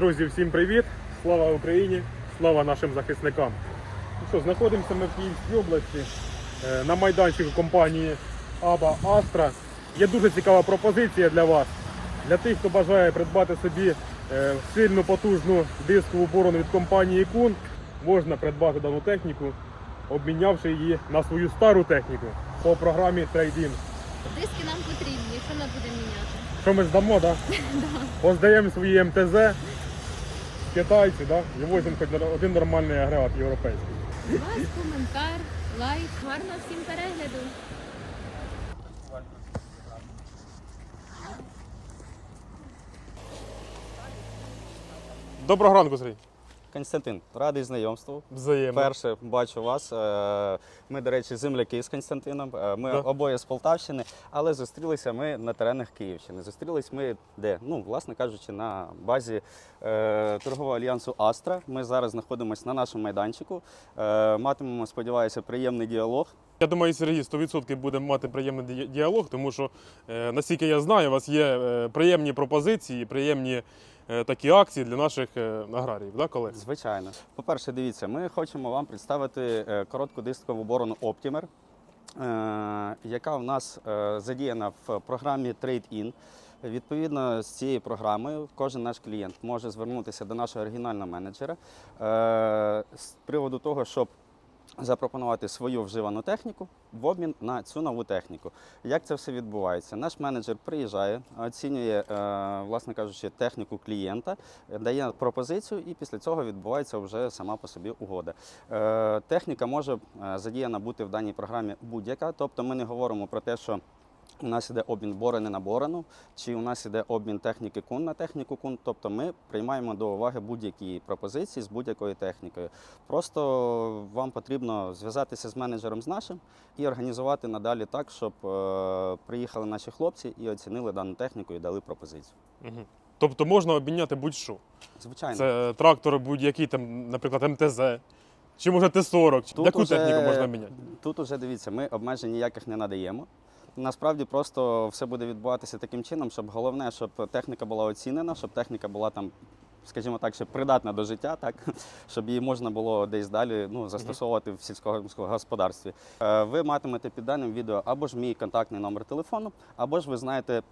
Друзі, всім привіт! Слава Україні! Слава нашим захисникам! Ну що, знаходимося ми в Київській області е, на майданчику компанії Аба Астра. Є дуже цікава пропозиція для вас. Для тих, хто бажає придбати собі е, сильну потужну дискову борону від компанії Кун, можна придбати дану техніку, обмінявши її на свою стару техніку по програмі Trade-in. Диски нам потрібні, що ми будемо міняти? Що ми здамо, да? Поздаємо свої МТЗ китайці, да? і возимо хоч один нормальний агрегат європейський. У вас коментар, лайк. Гарно всім перегляду. Доброго ранку, Сергій. Константин, радий знайомству. Взаємно. Перше бачу вас. Е, Ми, до речі, земляки з Константином. Е, Ми Да. обоє з Полтавщини, але зустрілися ми на теренах Київщини. Зустрілись ми де? Ну, власне кажучи, на базі е, торгового альянсу Астра. Ми зараз знаходимося на нашому майданчику. Е, Матимемо, сподіваюся, приємний діалог. Я думаю, Сергій 100% буде мати приємний діалог, тому що, наскільки я знаю, у вас є приємні пропозиції, приємні такі акції для наших е, аграріїв, да, колег? Звичайно. По-перше, дивіться, ми хочемо вам представити е, коротку дискову борону Optimer, е, яка в нас е, задіяна в програмі Trade-in. Відповідно, з цією програмою кожен наш клієнт може звернутися до нашого оригінального менеджера е, з приводу того, щоб запропонувати свою вживану техніку в обмін на цю нову техніку. Як це все відбувається? Наш менеджер приїжджає, оцінює, е, власне кажучи, техніку клієнта, дає пропозицію, і після цього відбувається вже сама по собі угода. Е, Техніка може е, задіяна бути в даній програмі будь-яка, тобто ми не говоримо про те, що у нас іде обмін борони на борону, чи у нас іде обмін техніки кун на техніку кун. Тобто ми приймаємо до уваги будь-які пропозиції з будь-якою технікою. Просто вам потрібно зв'язатися з менеджером з нашим і організувати надалі так, щоб е, приїхали наші хлопці і оцінили дану техніку і дали пропозицію. Угу. Тобто можна обміняти будь-що. Звичайно. Це трактор будь-який, там, наприклад, МТЗ, чи може Т-40, Тут яку уже- техніку можна міняти? Тут уже дивіться, ми обмежень ніяких не надаємо. Насправді просто все буде відбуватися таким чином, щоб головне, щоб техніка була оцінена, щоб техніка була там, скажімо так, ще придатна до життя, так щоб її можна було десь далі ну, застосовувати в сільському господарстві. Е, Ви матимете під даним відео або ж мій контактний номер телефону, або ж ви знаєте.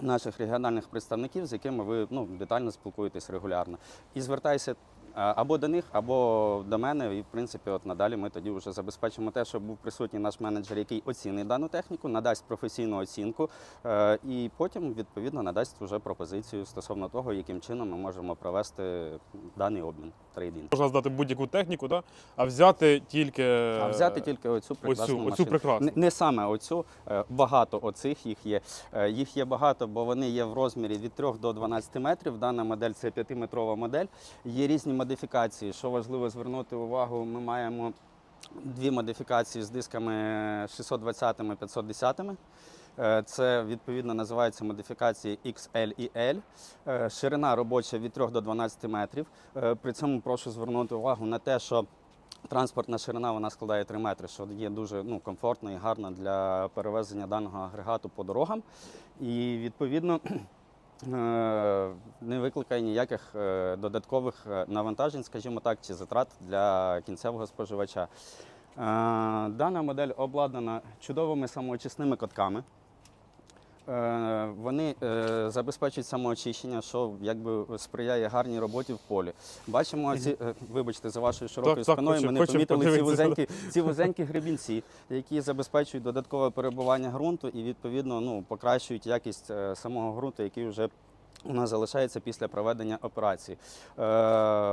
Наших регіональних представників, з якими ви ну, детально спілкуєтесь регулярно. І звертайся або до них, або до мене. І в принципі, от надалі ми тоді вже забезпечимо те, щоб був присутній наш менеджер, який оцінить дану техніку, надасть професійну оцінку, е, і потім відповідно надасть вже пропозицію стосовно того, яким чином ми можемо провести даний обмін трейдинг. Можна здати будь-яку техніку, да? а взяти тільки. А взяти тільки оцю прекрасну оцю, оцю прекрасну. Не, не саме оцю, е, багато оцих їх є. Е, Їх є багато, бо вони є в розмірі від 3 до 12 метрів. Дана модель це 5-метрова модель. Є різні модифікації. Що важливо звернути увагу, ми маємо дві модифікації з дисками 620 510 Е, Це відповідно називається модифікації XL і L. Е, Ширина робоча від 3 до 12 метрів. Е, При цьому прошу звернути увагу на те, що Транспортна ширина вона складає 3 метри, що є дуже ну, комфортно і гарно для перевезення даного агрегату по дорогам. І відповідно не викликає ніяких е, додаткових е, навантажень, скажімо так, чи затрат для кінцевого споживача. Е, Дана модель обладнана чудовими самоочисними котками. Е, Вони е, забезпечують самоочищення, що якби сприяє гарній роботі в полі. Бачимо ці, е, вибачте, за вашою широкою Так, так, спиною. хочу- ми не помітили ці вузенькі, ці вузенькі гребінці, які забезпечують додаткове перебування ґрунту і відповідно ну, покращують якість самого ґрунту, який вже у нас залишається після проведення операції. Е,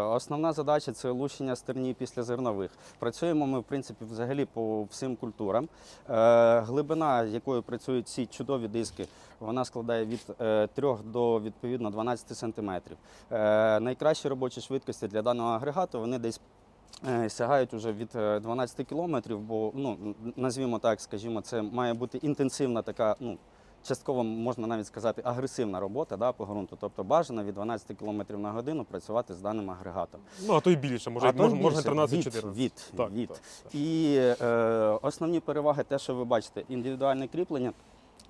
основна задача це лущення стерні після зернових. Працюємо ми, в принципі, взагалі по всім культурам. Е, глибина, якою працюють ці чудові диски, вона складає від е, 3 до відповідно 12 сантиметрів. Е, найкращі робочі швидкості для даного агрегату вони десь. е, Сягають уже від е, 12 кілометрів, бо ну назвімо так, скажімо, це має бути інтенсивна така, ну частково можна навіть сказати агресивна робота да, по ґрунту. Тобто бажано від 12 км на годину працювати з даним агрегатом. Ну, а то й більше, може, А то можна, можна більше. 13-14. Від, від, Так, від. так, так. І е, основні переваги, те, що ви бачите, індивідуальне кріплення.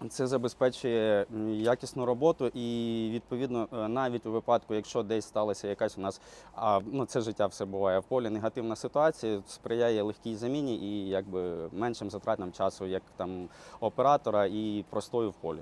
Це забезпечує якісну роботу, і відповідно, е, навіть у випадку, якщо десь сталася якась у нас, а ну це життя все буває в полі, негативна ситуація, сприяє легкій заміні і якби меншим затратам часу, як там оператора і простою в полі.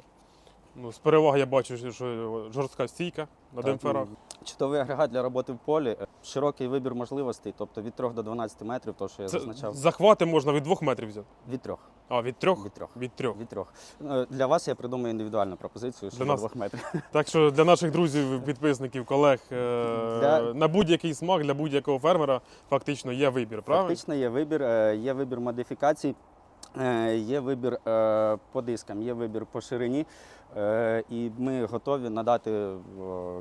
Ну, з переваг я бачу, що- жорстка стійка на Так, демпферах. Чудовий агрегат для роботи в полі, широкий вибір можливостей, тобто від 3 до 12 метрів, то що я Це зазначав. захвати можна від двох метрів взяти. Від трьох. А, від трьох? Від трьох. Від трьох. Від трьох. Е, Для вас я придумаю індивідуальну пропозицію, що до нас- двох метрів. Так що для наших друзів, підписників, колег е, Для- на будь-який смак для будь-якого фермера фактично є вибір, правильно? Фактично є вибір, е, є вибір модифікацій, є вибір е, по дискам, є вибір по ширині. е, І ми готові надати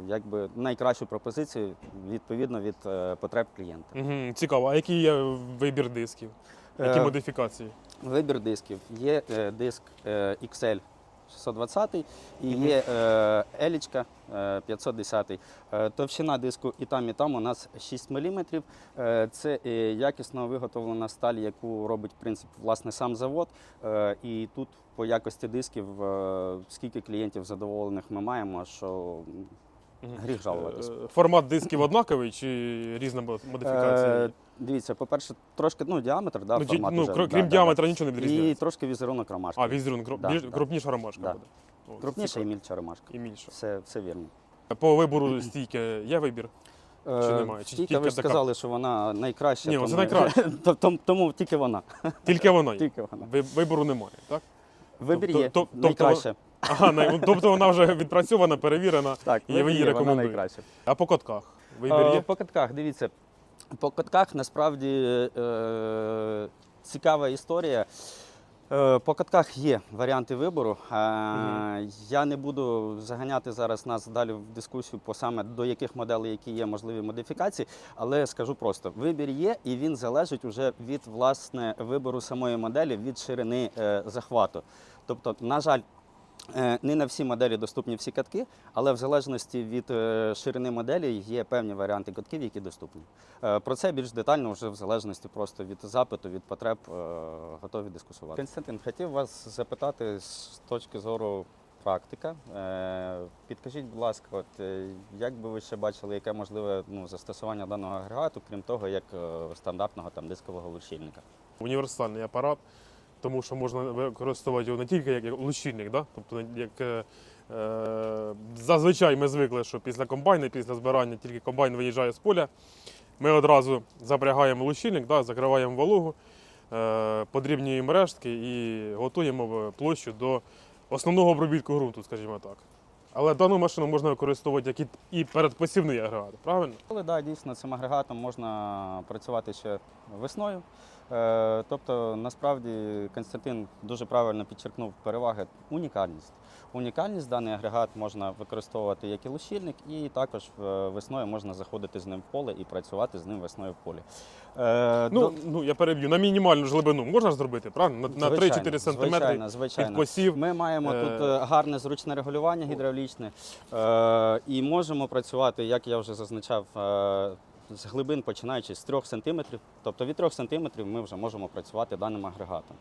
якби найкращу пропозицію відповідно від е, потреб клієнта. Угу, цікаво. А який є вибір дисків? Які Е, модифікації? Вибір дисків. Є е, диск е, XL 620 і є е, елічка е, 510. Е, Товщина диску і там, і там у нас 6 мм. Е, Це е, якісно виготовлена сталь, яку робить в принципі, власне сам завод. Е, І тут по якості дисків, е, скільки клієнтів задоволених ми маємо, що гріх жалуватися. Е, Формат дисків однаковий чи різна модифікація? Дивіться, по-перше, трошки ну, діаметр, да, ну, формат ну, да, крім да, діаметра нічого не да. І трошки візерунок ромашки. А, візерунок, кру- Да, більш- да. крупніша ромашка Да. буде. О, Крупніша і мільча ромашка. і мільша. Все, все вірно. По вибору стійки є вибір? Чи Е, немає? Чи Стійка, тільки ви ж така? сказали, що вона найкраща. Ні, це найкраща. То- тому, тому тільки вона. Тільки вона є. Тільки вона. Вибору немає, так? Вибір Тобто- є тобто найкраще. Ага, тобто вона вже відпрацьована, перевірена. Так, і ви її рекомендуєте. А по котках? Вибір Е, є? По катках, дивіться. По катках насправді е, цікава історія. Е, По катках є варіанти вибору. Е. Я не буду заганяти зараз нас далі в дискусію по саме до яких моделей, які є можливі модифікації, але скажу просто: вибір є, і він залежить уже від власне вибору самої моделі, від ширини е, захвату. Тобто, на жаль, Не на всі моделі доступні всі катки, але в залежності від е, ширини моделі є певні варіанти катків, які доступні. Е, Про це більш детально вже в залежності просто від запиту, від потреб е, готові дискусувати. Константин, хотів вас запитати з точки зору практика. Е, Підкажіть, будь ласка, от е, як би ви ще бачили, яке можливе ну, застосування даного агрегату, крім того, як е, стандартного там дискового лущильника? Універсальний апарат, тому що можна використовувати його не тільки як, як лущильник, да? тобто як. е, е, Зазвичай ми звикли, що після комбайну, після збирання тільки комбайн виїжджає з поля. Ми одразу запрягаємо лущильник, да, закриваємо вологу, е, подрібнюємо рештки і готуємо площу до основного обробітку ґрунту, скажімо так. Але дану машину можна використовувати як і передпосівний агрегат, правильно? Але да, дійсно цим агрегатом можна працювати ще весною. Е, Тобто, насправді Константин дуже правильно підчеркнув переваги унікальність. Унікальність даний агрегат можна використовувати як і лущильник, і також е, весною можна заходити з ним в поле і працювати з ним весною в полі. Е, Ну, до- ну я переб'ю, на мінімальну ж глибину можна ж зробити, правильно? На, на 3-4 см Звичайно, посів. Ми маємо Е, тут гарне зручне регулювання гідравлічне е, і можемо працювати, як я вже зазначав, з глибин починаючи з 3 см. Тобто від 3 см ми вже можемо працювати даним агрегатом.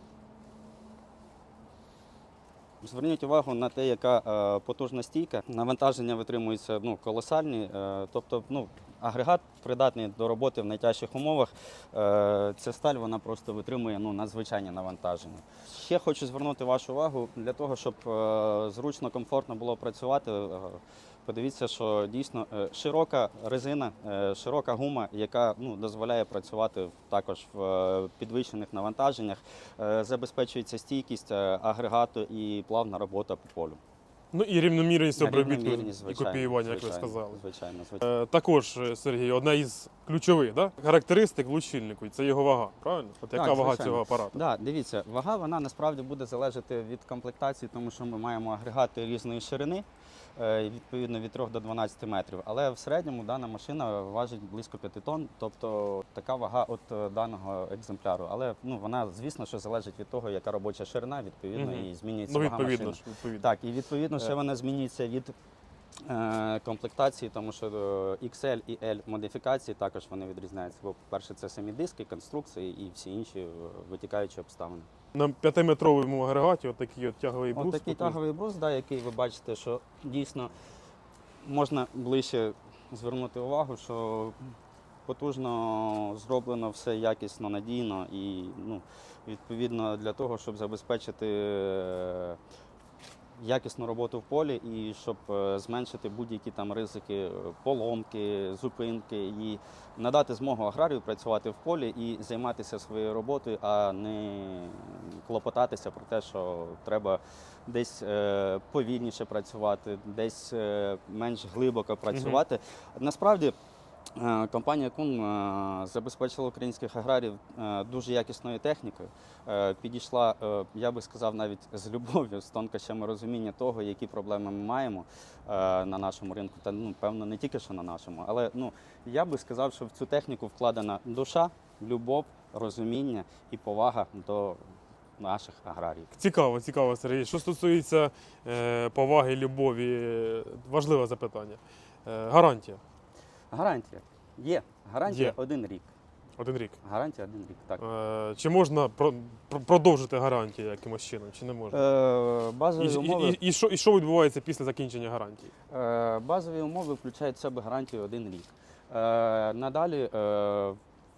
Зверніть увагу на те, яка е, потужна стійка. Навантаження витримуються ну, колосальні. Е, тобто, ну, агрегат придатний до роботи в найтяжчих умовах. Е, ця сталь вона просто витримує ну, надзвичайні навантаження. Ще хочу звернути вашу увагу для того, щоб е, зручно, комфортно було працювати. е, Подивіться, що дійсно е, широка резина, е, широка гума, яка ну, дозволяє працювати також в е, підвищених навантаженнях, забезпечується стійкість агрегату і плавна робота по полю. Ну і рівномірність обробітку і копіювання, як ви сказали. Звичайно, звичайно. Також, Сергій, одна із ключових да? характеристик лущильнику це його вага, правильно? От яка Так, вага звичайно. цього апарату? Да, дивіться, вага вона насправді буде залежати від комплектації, тому що ми маємо агрегати різної ширини, відповідно від 3 до 12 метрів. Але в середньому дана машина важить близько 5 тонн, тобто така вага от е, даного екземпляру. Але ну, вона, звісно, що залежить від того, яка робоча ширина, відповідно, Мгм. і змінюється Ну, вага відповідно машини. відповідно. Так, і відповідно ще Е. вона змінюється від е, комплектації, тому що е, XL і L модифікації також вони відрізняються. Бо, по-перше, це самі диски, конструкції і всі інші е, витікаючі обставини. На п'ятиметровому агрегаті отакий от тяговий брус. Отакий тяговий брус, да, який ви бачите, що дійсно можна ближче звернути увагу, що потужно зроблено все якісно, надійно і ну, відповідно для того, щоб забезпечити е, якісну роботу в полі і щоб е, зменшити будь-які там ризики е, поломки, зупинки і надати змогу аграрію працювати в полі і займатися своєю роботою, а не клопотатися про те, що треба десь е, повільніше працювати, десь менш глибоко працювати. Насправді. Е, Компанія Кун е, забезпечила українських аграріїв е, дуже якісною технікою. Підійшла, я би сказав, навіть з любов'ю, з тонкощами розуміння того, які проблеми ми маємо на нашому ринку. Та ну, певно, не тільки що на нашому, але ну я би сказав, що в цю техніку вкладена душа, любов, розуміння і повага до наших аграріїв. Цікаво, цікаво, Сергій. Що стосується поваги, любові, важливе запитання. Гарантія Гарантія є. Гарантія Є. один рік. один рік. Гарантія один рік. Так. Е, чи можна про, про- продовжити гарантію якимось чином, чи не можна? Е, І, базові і, умови. і, і, що, і що відбувається після закінчення гарантії? Е, Базові умови включають в себе гарантію один рік. Е, Надалі, е,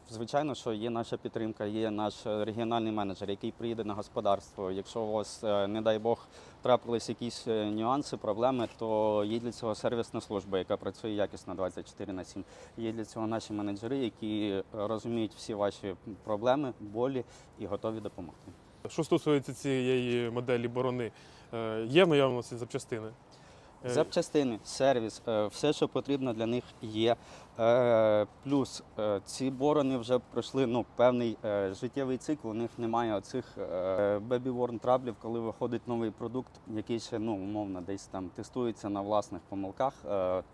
звичайно, що є наша підтримка, є наш регіональний менеджер, який приїде на господарство. Якщо у вас, е, не дай Бог, трапились якісь е, нюанси, проблеми, то є для цього сервісна служба, яка працює якісно 24 на 7. Є для цього наші менеджери, які розуміють всі ваші проблеми, болі і готові допомогти. Що стосується цієї моделі борони, е, є в наявності запчастини? Е, Запчастини, сервіс, е, все, що потрібно для них є. Е, Плюс ці борони вже пройшли ну, певний життєвий цикл. У них немає оцих е, baby-worn траблів, коли виходить новий продукт, який ще ну, умовно десь там тестується на власних помилках.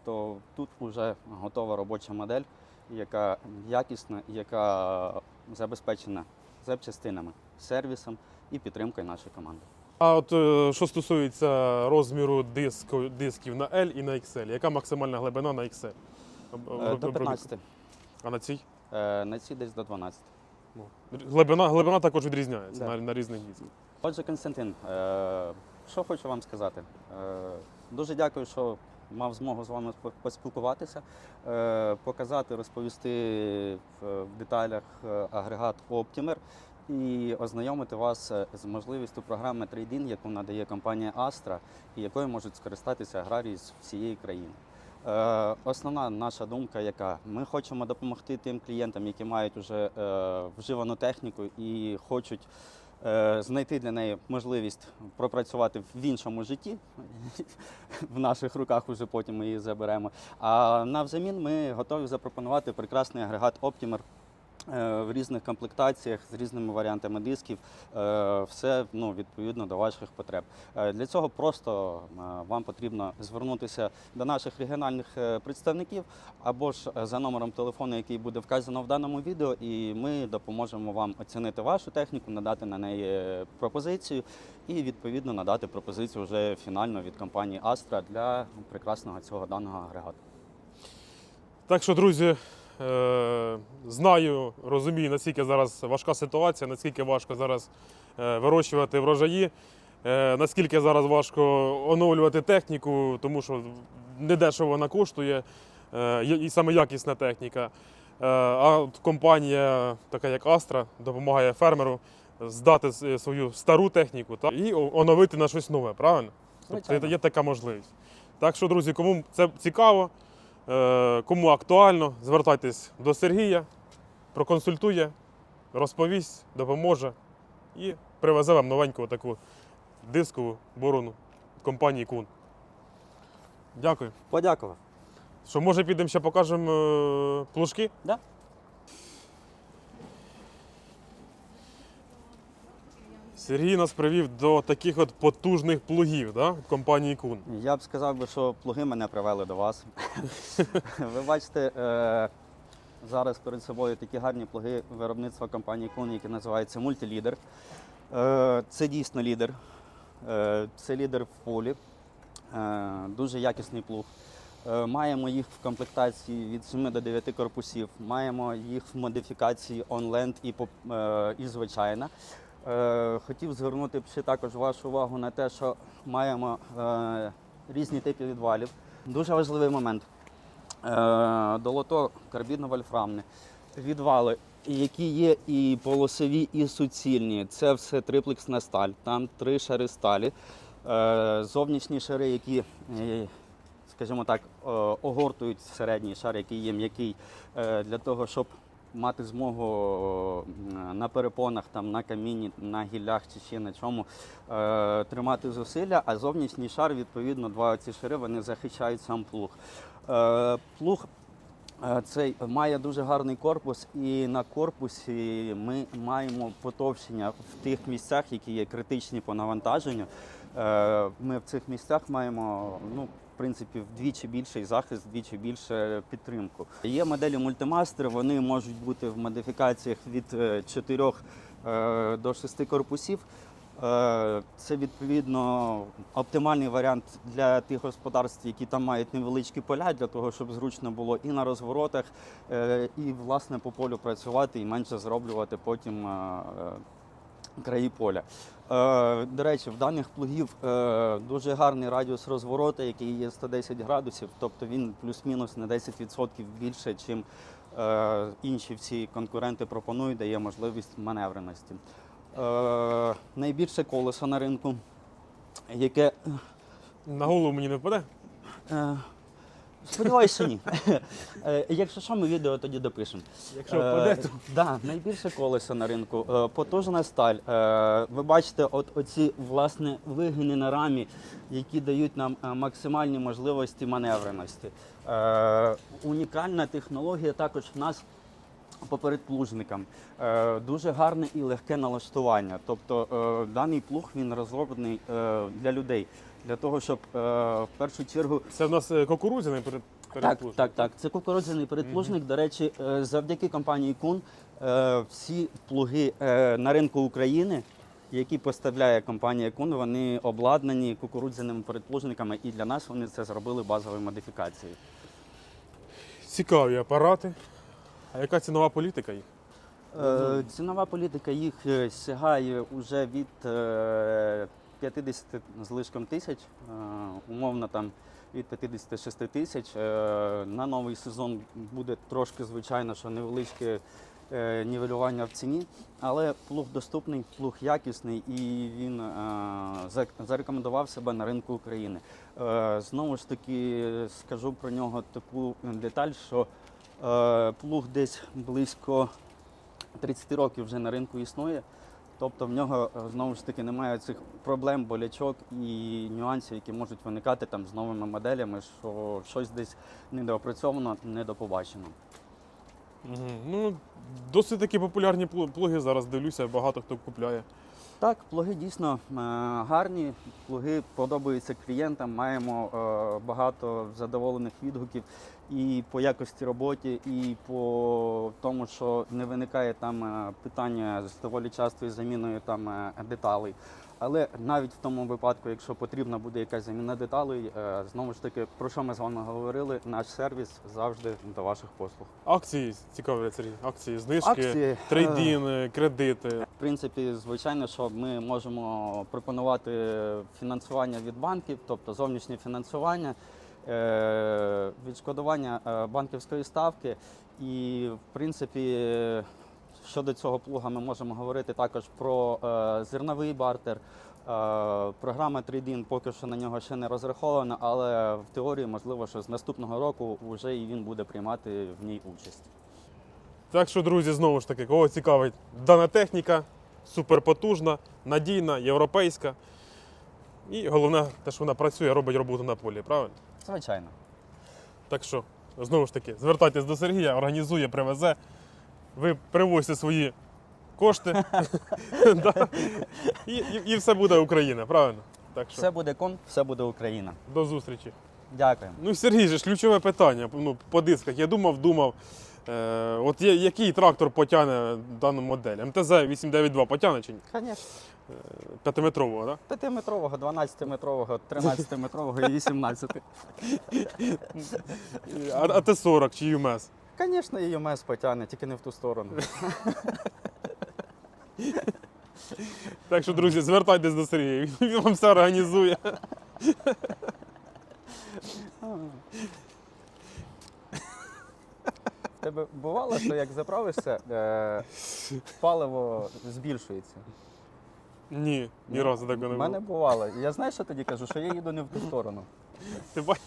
То тут вже готова робоча модель, яка якісна, яка забезпечена запчастинами, сервісом і підтримкою нашої команди. А от е, що стосується розміру диску, дисків на L і на XL, яка максимальна глибина на XL? Е, До обробітку. 15. А на цій? Е, На ці десь до 12. Ну, Глибина, глибина також відрізняється Да. на, на різних дисках. Отже, Константин, е, що хочу вам сказати. Е, Дуже дякую, що мав змогу з вами поспілкуватися, е, показати, розповісти в, деталях агрегат Optimer і ознайомити вас е, з можливістю програми Trade-in, яку надає компанія Astra, і якою можуть скористатися аграрії з всієї країни. Е, Основна наша думка, яка ми хочемо допомогти тим клієнтам, які мають вже е, вживану техніку і хочуть знайти для неї можливість пропрацювати в іншому житті. В наших руках уже потім ми її заберемо. А навзамін ми готові запропонувати прекрасний агрегат Optimer в різних комплектаціях з різними варіантами дисків. Е, Все ну, відповідно до ваших потреб. Е, Для цього просто е, вам потрібно звернутися до наших регіональних е, представників або ж е, за номером телефону, який буде вказано в даному відео, і ми допоможемо вам оцінити вашу техніку, надати на неї е, пропозицію і відповідно надати пропозицію вже фінально від компанії Astra для прекрасного цього даного агрегату. Так що, друзі, е, знаю, розумію, наскільки зараз важка ситуація, наскільки важко зараз е, вирощувати врожаї, е, наскільки зараз важко оновлювати техніку, тому що недешево вона коштує, е, і саме якісна техніка. Е, А компанія, така як Astra, допомагає фермеру здати свою стару техніку та, і оновити на щось нове, правильно? Тобто є така можливість. Так що, друзі, кому це цікаво, Е, Кому актуально, звертайтесь до Сергія, проконсультує, розповість, допоможе і привезе вам новеньку таку дискову борону компанії Кун. Дякую. Подякував. Що, може, підемо ще покажемо е, плужки? Да. Сергій нас привів до таких от потужних плугів да, компанії Кун. Я б сказав би, що плуги мене привели до вас. Ви бачите, е, зараз перед собою такі гарні плуги виробництва компанії Кун, які називаються мультилідер. Е, Це дійсно лідер. Е, Це лідер в полі. Е, Дуже якісний плуг. Маємо їх в комплектації від 7 до 9 корпусів. Маємо їх в модифікації онленд і, і звичайна. Е, хотів звернути ще також вашу увагу на те, що маємо е, різні типи відвалів. Дуже важливий момент. Е, долото карбідно-вольфрамне, відвали, які є і полосові, і суцільні. Це все триплексна сталь. Там три шари сталі. Зовнішні шари, які, скажімо так, огортують середній шар, який є м'який, для того, щоб мати змогу е, на перепонах, там, на камінні, на гіллях чи ще на чому е, тримати зусилля, а зовнішній шар, відповідно, два ці шари вони захищають сам плуг. Е, плуг е, цей має дуже гарний корпус, і на корпусі ми маємо потовщення в тих місцях, які є критичні по навантаженню. Е, Ми в цих місцях маємо ну, принципі вдвічі більший захист, вдвічі більше підтримку. Є моделі мультимастер, вони можуть бути в модифікаціях від 4 до 6 корпусів. Е, Це відповідно оптимальний варіант для тих господарств, які там мають невеличкі поля, для того, щоб зручно було і на розворотах, е, і власне по полю працювати, і менше зроблювати потім е, е, краї поля. Е, До речі, в даних плугів е, дуже гарний радіус розворота, який є 110 градусів, тобто він плюс-мінус на 10% більше, чим е, інші всі конкуренти пропонують, дає можливість маневреності. Найбільше колесо на ринку, яке На голову мені не впаде? Е, сподіваюся, що ні. Е, якщо що, ми відео тоді допишемо. Якщо впаде, то да, найбільше колесо на ринку, е, потужна сталь. Е, ви бачите, от оці власне вигини на рамі, які дають нам е, максимальні можливості маневреності. Е, унікальна технологія також в нас по передплужникам. Е, дуже гарне і легке налаштування. Тобто е, даний плуг він розроблений е, для людей, для того, щоб е, в першу чергу це в нас е, кукурудзяний перед так, передплужник. так, так. Це кукурудзяний передплужник. До речі, е, завдяки компанії Кун е, всі плуги е, на ринку України, які поставляє компанія Кун, вони обладнані кукурудзяними передплужниками, і для нас вони це зробили базовою модифікацією. Цікаві апарати. А яка цінова політика їх? Е, Цінова політика їх е, сягає вже від е, 50 з лишком тисяч, е, умовно там від 56 тисяч. Е, На новий сезон буде трошки, звичайно, що невеличке е, нівелювання в ціні, але плуг доступний, плуг якісний і він зарекомендував себе на ринку України. Знову ж таки скажу про нього таку деталь, що плуг десь близько 30 років вже на ринку існує. Тобто в нього е, знову ж таки немає цих проблем, болячок і нюансів, які можуть виникати там з новими моделями, що щось десь недоопрацьовано, недопобачено. Ну, досить такі популярні плуги зараз дивлюся, багато хто купляє. Так, плуги дійсно е, гарні, плуги подобаються клієнтам. Маємо е, багато задоволених відгуків і по якості роботи, і по тому, що не виникає там е, питання з доволі частою заміною там деталей. Але навіть в тому випадку, якщо потрібна буде якась заміна деталей, е, знову ж таки, про що ми з вами говорили, наш сервіс завжди до ваших послуг. Акції цікаві Сергій. Акції, знижки, Акції, е, трейдін, е, кредити. В принципі, звичайно, що ми можемо пропонувати фінансування від банків, тобто зовнішнє фінансування, відшкодування банківської ставки. І, в принципі, щодо цього плуга ми можемо говорити також про е, зерновий бартер. Е, Програма Trade-in поки що на нього ще не розрахована, але в теорії можливо, що з наступного року вже і він буде приймати в ній участь. Так що, друзі, знову ж таки, кого цікавить дана техніка, суперпотужна, надійна, європейська. І головне, те, що вона працює, робить роботу на полі, правильно? Звичайно. Так що, знову ж таки, звертайтесь до Сергія, організує, привезе. Ви привозьте свої кошти. І, і, і все буде Україна, правильно? Так що, Все буде кон, все буде Україна. до зустрічі. Дякую. Ну, Сергій же ж ключове питання ну, по дисках. Я думав, думав. Е, от є, який трактор потягне дану модель? МТЗ 892 потягне чи ні? Звісно. П'ятиметрового, так? 5-метрового, 12-метрового, 13-метрового і 18. А, а Т-40 чи ЮМС? Звісно, і ЮМС потягне, тільки не в ту сторону. Так що, друзі, звертайтесь до Сергія, він- вам все організує. В тебе бувало, що як заправишся, е, паливо збільшується. Ні, ні разу такого не У мене бувало. І Я знаєш, що тоді кажу, що я їду не в ту сторону. Ти бач...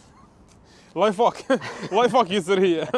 Лайфхак. Лайфхак від Сергія.